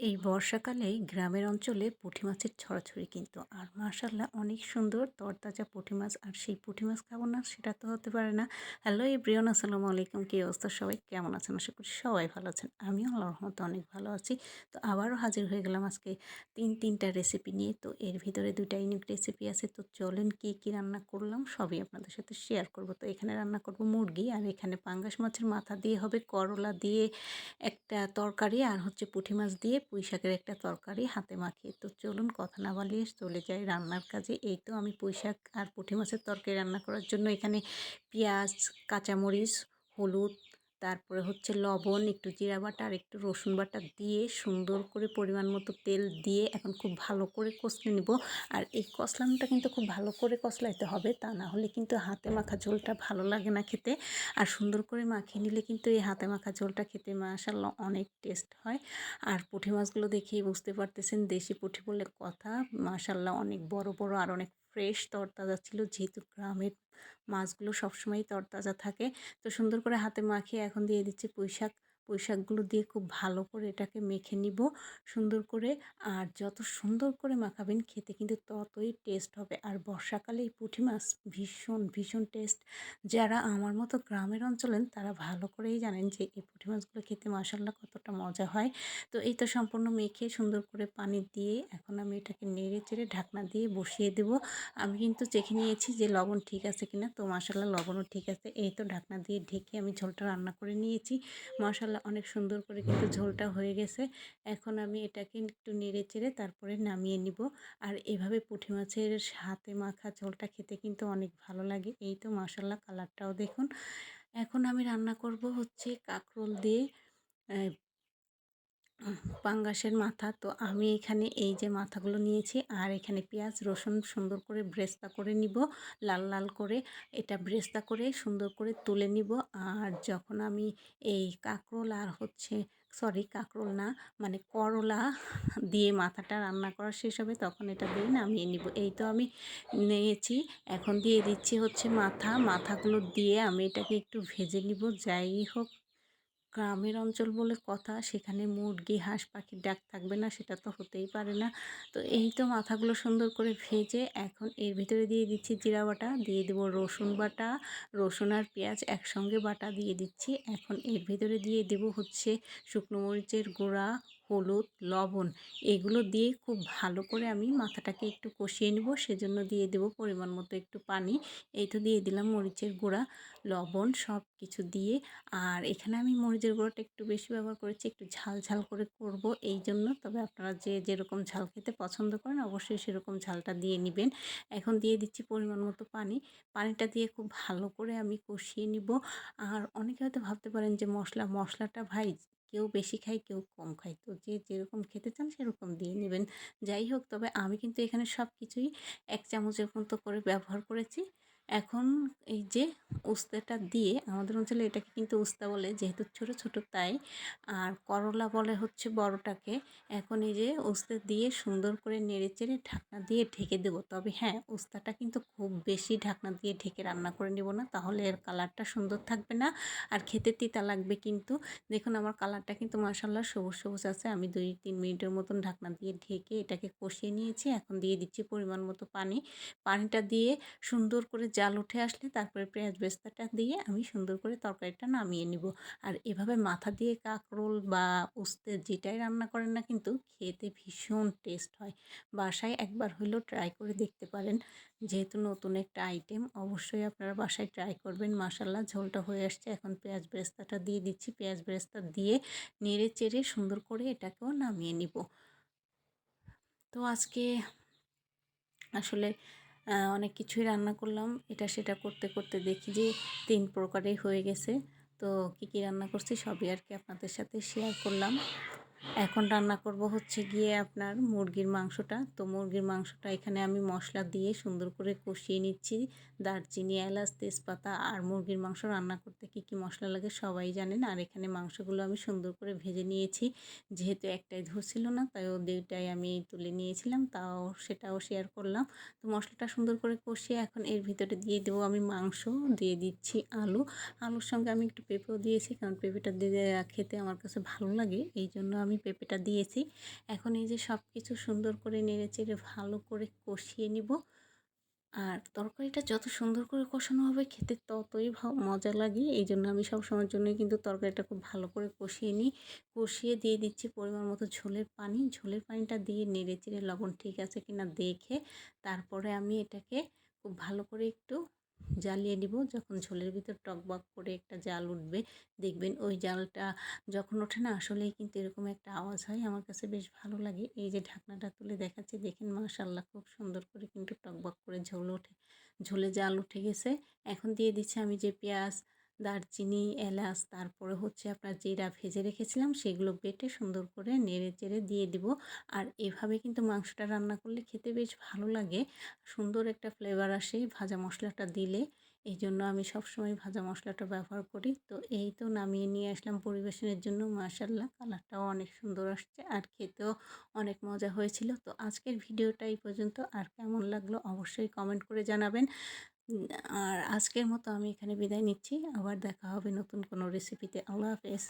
এই বর্ষাকালেই গ্রামের অঞ্চলে পুঁটি মাছের ছড়াছড়ি কিন্তু। আর মাশাল্লাহ অনেক সুন্দর তরতাজা পুঁটি মাছ। আর সেই পুঁটি মাছ খাব না, সেটা তো হতে পারে না। হ্যালো এই এভরিওন আসসালামু আলাইকুম। কী অবস্থা? সবাই কেমন আছেন? আশা করি সবাই ভালো আছেন। আমিও আল্লাহর রহমতে অনেক ভালো আছি। তো আবারও হাজির হয়ে গেলাম আজকে তিন, তিনটা রেসিপি নিয়ে। তো এর ভিতরে দুইটা ইউনিক রেসিপি আছে। তো চলেন কী কী রান্না করলাম সবই আপনাদের সাথে শেয়ার করব। তো এখানে রান্না করব মুরগি। আর এখানে পাঙ্গাস মাছের মাথা দিয়ে হবে করলা দিয়ে একটা তরকারি। আর হচ্ছে পুঁটি মাছ দিয়ে পুঁই শাকের একটা তরকারি হাতে মাখিয়ে। তো চলুন কথা না বালিয়ে চলে যাই রান্নার কাজে। এই তো আমি পুঁই শাক আর পুঁটি মাছের তরকারি রান্না করার জন্য এখানে পেঁয়াজ, কাঁচামরিচ, হলুদ তারপরে হচ্ছে লবণ, একটু জিরা বাটা আর একটু রসুন বাটা দিয়ে সুন্দর করে পরিমাণ মতো তেল দিয়ে এখন খুব ভালো করে কষলে নিব। আর এই কষলানোটা কিন্তু খুব ভালো করে কষলাইতে হবে, তা না হলে কিন্তু হাতে মাখা ঝোলটা ভালো লাগে না খেতে। আর সুন্দর করে মাখিয়ে নিলে কিন্তু এই হাতে মাখা ঝোলটা খেতে মাশাল্লাহ অনেক টেস্ট হয়। আর পুঁটি মাছগুলো দেখেই বুঝতে পারতেছেন, দেশি পুঁটি বলে কথা মাশাল্লাহ অনেক বড় বড় আর অনেক ফ্রেশ তরতাজা ছিল। যেহেতু গ্রামের মাছগুলো সবসময়ই তরতাজা থাকে। তো সুন্দর করে হাতে মাখিয়ে এখন দিয়ে দিচ্ছি পুঁই শাক পুঁই শাকগুলো দিয়ে খুব ভালো করে এটাকে মেখে নিব সুন্দর করে। আর যত সুন্দর করে মাখাবেন খেতে কিন্তু ততই টেস্ট হবে। আর বর্ষাকালে এই পুঁটি মাছ ভীষণ ভীষণ টেস্ট। যারা আমার মতো গ্রামের অঞ্চলেন তারা ভালো করেই জানেন যে এই পুঁটি মাছগুলো খেতে মশাল্লা কতটা মজা হয়। তো এই তো সম্পূর্ণ মেখে সুন্দর করে পানি দিয়ে এখন আমি এটাকে নেড়ে চেড়ে ঢাকনা দিয়ে বসিয়ে দেব। আমি কিন্তু চেখে নিয়েছি যে লবণ ঠিক আছে কিনা। তো মশাল্লা লবণও ঠিক আছে। এই তো ঢাকনা দিয়ে ঢেকে আমি ঝোলটা রান্না করে নিয়েছি। মশালা অনেক সুন্দর করে কিন্তু ঝোলটা হয়ে গেছে। এখন আমি এটাকে একটু নেড়ে চেড়ে তারপরে নামিয়ে নিব। আর এভাবে পুঁটি মাছের হাতে মাখা ঝোলটা খেতে কিন্তু অনেক ভালো লাগে। এই তো মশলা কালারটাও দেখুন। এখন আমি রান্না করব হচ্ছে কাঁকরোল দিয়ে পাঙ্গাসের মাথা। তো আমি এখানে এই যে মাথাগুলো নিয়েছি আর এখানে পেঁয়াজ, রসুন সুন্দর করে ব্রেস্তা করে নিব, লাল লাল করে। এটা ব্রেস্তা করে সুন্দর করে তুলে নিব। আর যখন আমি এই কাঁকরোল আর হচ্ছে, সরি কাঁকরোল না মানে করলা দিয়ে মাথাটা রান্না করা শেষ হবে তখন এটা দিয়ে নামিয়ে নিব। এই তো আমি নিয়েছি। এখন দিয়ে দিচ্ছি হচ্ছে মাথা। মাথাগুলো দিয়ে আমি এটাকে একটু ভেজে নিব। যাই হোক গ্রামের অঞ্চল বলে কথা, সেখানে মুরগি, হাঁস, পাখির ডাক থাকবে না, সেটা তো হতেই পারে না। তো এই তো মাথাগুলো সুন্দর করে ভেজে এখন এর ভিতরে দিয়ে দিচ্ছি জিরা বাটা, দিয়ে দেবো রসুন বাটা, রসুন আর পেঁয়াজ একসঙ্গে বাটা দিয়ে দিচ্ছি। এখন এর ভিতরে দিয়ে দেবো হচ্ছে শুকনো মরিচের গুঁড়া হলুদ, লবণ এগুলো দিয়ে খুব ভালো করে আমি মাথাটাকে একটু কষিয়ে নেব। সেজন্য দিয়ে দেব পরিমাণ মতো একটু পানি। এই তো দিয়ে দিলাম মরিচের গুঁড়া, লবণ সব কিছু দিয়ে। আর এখানে আমি মরিচের গুঁড়োটা একটু বেশি ব্যবহার করেছি, একটু ঝাল ঝাল করে করব এই জন্য। তবে আপনারা যে যেরকম ঝাল খেতে পছন্দ করেন অবশ্যই সেরকম ঝালটা দিয়ে নেবেন। এখন দিয়ে দিচ্ছি পরিমাণ মতো পানি। পানিটা দিয়ে খুব ভালো করে আমি কষিয়ে নিব। আর অনেকে হয়তো ভাবতে পারেন যে মশলা, মশলাটা ভাই কেউ বেশি খায়, কেউ কম খায়। তো যে যেরকম খেতে চান সেরকম দিয়ে নেবেন। যাই হোক, তবে আমি কিন্তু এখানে সব কিছুই এক চামচের মতো করে ব্যবহার করেছি। এখন এই যে উস্তাটা দিয়ে আমাদের অঞ্চলে এটাকে কিন্তু উস্তা বলে, যেহেতু ছোট ছোট তাই। আর করলা বলে হচ্ছে বড়টাকে। এখন এই যে উস্তা দিয়ে সুন্দর করে নেড়ে চেড়ে ঢাকনা দিয়ে ঢেকে দেবো। তবে হ্যাঁ উস্তাটা কিন্তু খুব বেশি ঢাকনা দিয়ে ঢেকে রান্না করে নেব না, তাহলে এর কালারটা সুন্দর থাকবে না। আর খেতে তিতা লাগবে কিন্তু। দেখুন, আমার কালারটা কিন্তু মাসাল্লাহ সবুজ সবুজ আছে। আমি দুই, তিন মিনিটের মতন ঢাকনা দিয়ে ঢেকে এটাকে কষিয়ে নিয়েছি। এখন দিয়ে দিচ্ছি পরিমাণ মতো পানি। পানিটা দিয়ে সুন্দর করে জাল উঠে আসলে তারপরে পেঁয়াজ বেস্তাটা দিয়ে আমি সুন্দর করে তরকারিটা নামিয়ে নিব। আর এভাবে মাথা দিয়ে কাঁকরোল বা উস্তে যেটাই রান্না করেন না কিন্তু খেতে ভীষণ টেস্ট হয়। বাসায় একবার হলেও ট্রাই করে দেখতে পারেন। যেহেতু নতুন একটা আইটেম, অবশ্যই আপনারা বাসায় ট্রাই করবেন। মাসাল্লাহ ঝোলটা হয়ে আসছে। এখন পেঁয়াজ বেরেস্তাটা দিয়ে দিচ্ছি। পেঁয়াজ বেরেস্তা দিয়ে নেড়ে চেড়ে সুন্দর করে এটাকেও নামিয়ে নিব। তো আজকে আসলে অনেক কিছুই রান্না করলাম। এটা সেটা করতে করতে দেখি যে তিন প্রকারেই হয়ে গেছে। তো কী কী রান্না করছি সবই আর কি আপনাদের সাথে শেয়ার করলাম। এখন রান্না করব হচ্ছে গিয়ে আপনার মুরগির মাংসটা। তো মুরগির মাংসটা এখানে আমি মশলা দিয়ে সুন্দর করে কষিয়ে নিচ্ছি। দারচিনি, এলাচ, তেজপাতা আর মুরগির মাংস রান্না করতে কি কি মশলা লাগে সবাই জানেন। আর এখানে মাংসগুলো আমি সুন্দর করে ভেজে নিয়েছি। যেহেতু একটাই ধরছিল না, তাই ও দুইটাই আমি তুলে নিয়েছিলাম, তাও সেটাও শেয়ার করলাম। তো মশলাটা সুন্দর করে কষিয়ে এখন এর ভিতরে দিয়ে দেবো আমি মাংস, দিয়ে দিচ্ছি আলু। আলুর সঙ্গে আমি একটু পেঁপেও দিয়েছি, কারণ পেঁপেটা দিয়ে খেতে আমার কাছে ভালো লাগে এই জন্য আমি আমি পেঁপেটা দিয়েছি। এখন এই যে সব কিছু সুন্দর করে নেড়ে চেড়ে ভালো করে কষিয়ে নিব। আর তরকারিটা যত সুন্দর করে কষানো হবে খেতে ততই মজা লাগে। এই জন্য আমি সব সময়ের জন্যই কিন্তু তরকারিটা খুব ভালো করে কষিয়ে নিই। কষিয়ে দিয়ে দিচ্ছি পরিমাণ মতো ঝোলের পানি। ঝোলের পানিটা দিয়ে নেড়ে চেড়ে লবণ ঠিক আছে কিনা দেখে তারপরে আমি এটাকে খুব ভালো করে একটু জ্বালিয়ে নিব। যখন ঝোলের ভিতর টকবক করে একটা জাল উঠবে, দেখবেন ওই জালটা যখন ওঠে না, আসলেই কিন্তু এরকম একটা আওয়াজ হয়। আমার কাছে বেশ ভালো লাগে। এই যে ঢাকনাটা তুলে দেখাচ্ছি, দেখেন মাশাল্লাহ খুব সুন্দর করে কিন্তু টকবক করে ঝোল ওঠে। ঝোলে জাল উঠে গেছে। এখন দিয়ে দিচ্ছি আমি যে পেঁয়াজ দারচিনি, এলাচ, তারপরে হচ্ছে আপনার জিরা ভেজে রেখেছিলাম, সেগুলো বেটে সুন্দর করে নেড়ে চেড়ে দিয়ে দিব। আর এভাবে কিন্তু মাংসটা রান্না করলে খেতে বেশ ভালো লাগে, সুন্দর একটা ফ্লেভার আসে ভাজা মশলাটা দিলে। এই জন্য আমি সবসময় ভাজা মশলাটা ব্যবহার করি। তো এই তো নামিয়ে নিয়ে আসলাম পরিবেশনের জন্য মাশাল্লাহ কালারটাও অনেক সুন্দর আসছে আর খেতেও অনেক মজা হয়েছিল। তো আজকের ভিডিওটা এই পর্যন্ত। আর কেমন লাগল অবশ্যই কমেন্ট করে জানাবেন। আর আজকের মতো আমি এখানে বিদায় নিচ্ছি। আবার দেখা হবে নতুন কোনো রেসিপিতে আল্লাহ হাফেজ।